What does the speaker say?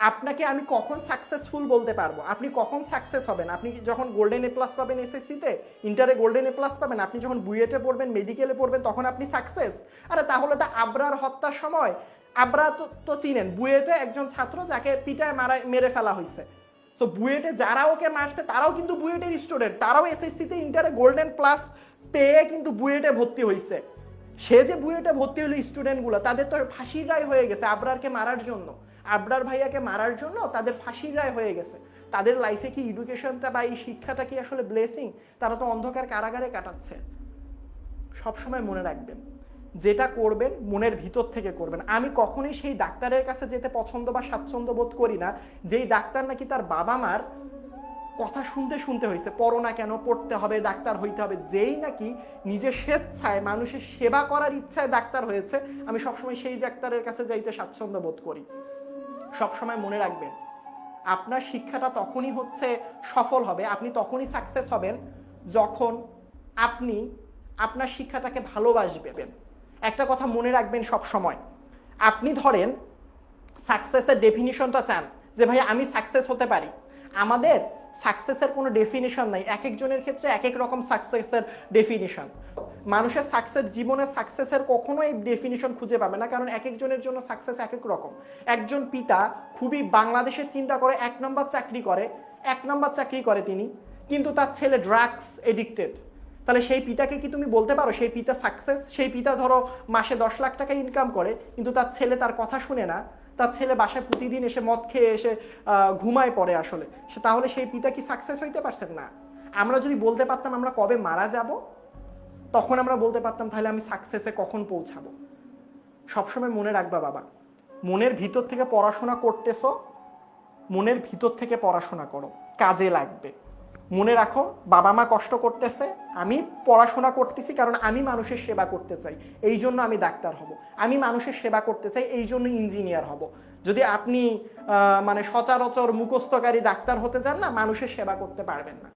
আপনাকে আমি কখন সাকসেসফুল বলতে পারব? আপনি কখন সাকসেস হবেন? আপনি যখন গোল্ডেন এ প্লাস পাবেন এসএসসিতে ইন্টারে গোল্ডেন এ প্লাস পাবেন, আপনি যখন বুয়েটে পড়বেন মেডিকেলে পড়বেন, তখন আপনি সাকসেস আরে তাহলে তো আবরার হত্যার সময়, আবরা তো তো চিনেন বুয়েটে একজন ছাত্র যাকে পিটায় মারা, মেরে ফেলা হয়েছে। তো বুয়েটে যারা ওকে মারছে, তারাও কিন্তু বুয়েটের স্টুডেন্ট তারাও এসএসসিতে ইন্টারে গোল্ডেন প্লাস পেয়ে কিন্তু বুয়েটে ভর্তি হয়েছে। সে যে বুয়েটে ভর্তি হলো স্টুডেন্টগুলো তাদের তো ফাঁসির রায় হয়ে গেছে আবরারকে মারার জন্য। আবরার ভাইয়াকে মারার জন্য তাদের ফাঁসির রায় হয়ে গেছে। তাদের লাইফে কি এডুকেশনটা বা এই শিক্ষাটা কি আসলে ব্লেসিং তারা তো অন্ধকার কারাগারে কাটাচ্ছে। সবসময় মনে রাখবেন, যেটা করবেন মনের ভিতর থেকে করবেন। আমি কখনোই সেই ডাক্তারের কাছে যেতে পছন্দ বা স্বাচ্ছন্দ্য বোধ করি না, যেই ডাক্তার নাকি তার বাবা মার কথা শুনতে শুনতে হয়েছে। পড়ো না কেন? পড়তে হবে, ডাক্তার হইতে হবে। যেই নাকি নিজের স্বেচ্ছায় মানুষের সেবা করার ইচ্ছায় ডাক্তার হয়েছে, আমি সবসময় সেই ডাক্তারের কাছে যাইতে স্বাচ্ছন্দ্য বোধ করি। সবসময় মনে রাখবেন, আপনার শিক্ষাটা তখনই হচ্ছে সফল হবে, আপনি তখনই সাকসেস হবেন যখন আপনি আপনার শিক্ষাটাকে ভালোবাসবেন। একটা কথা মনে রাখবেন সব সময় আপনি ধরেন সাকসেসের ডেফিনিশনটা চান, যে ভাই আমি সাকসেস হতে পারি। আমাদের সাকসেসের কোনো ডেফিনিশন নাই, এক একজনের ক্ষেত্রে এক এক রকম সাকসেসের ডেফিনিশন মানুষের সাকসেস জীবনের সাকসেসের কখনোই ডেফিনিশন খুঁজে পাবে না, কারণ এক একজনের জন্য সাকসেস এক এক রকম। একজন পিতা খুবই বাংলাদেশের চিন্তা করে, এক নম্বর চাকরি করে, এক নম্বর চাকরি করে তিনি, কিন্তু তার ছেলে ড্রাগস এডিক্টেড তাহলে সেই পিতাকে কি তুমি বলতে পারো, সেই পিতা সাকসেস সেই পিতা ধরো মাসে দশ লাখ টাকা ইনকাম করে, কিন্তু তার ছেলে তার কথা শুনে না। তার ছেলে বাসায় প্রতিদিন এসে মদ খেয়ে এসে ঘুমায় পড়ে আসলে। তাহলে সেই পিতা কি সাকসেস হইতে পারছেন না? আমরা যদি বলতে পারতাম আমরা কবে মারা যাব? তখন আমরা বলতে পারতাম, তাহলে আমি সাকসেসে কখন পৌঁছাবো? সবসময় মনে রাখবা বাবা, মনের ভিতর থেকে পড়াশোনা করতেছো, মনের ভিতর থেকে পড়াশোনা করো, কাজে লাগবে। মনে রাখো, বাবা মা কষ্ট করতেছে, আমি পড়াশোনা করতেছি কারণ আমি মানুষের সেবা করতে চাই, এই জন্য আমি ডাক্তার হব। আমি মানুষের সেবা করতে চাই, এই জন্য ইঞ্জিনিয়ার হব। যদি আপনি মানে সচরাচর মুখস্থকারী ডাক্তার হতে চান না, মানুষের সেবা করতে পারবেন না।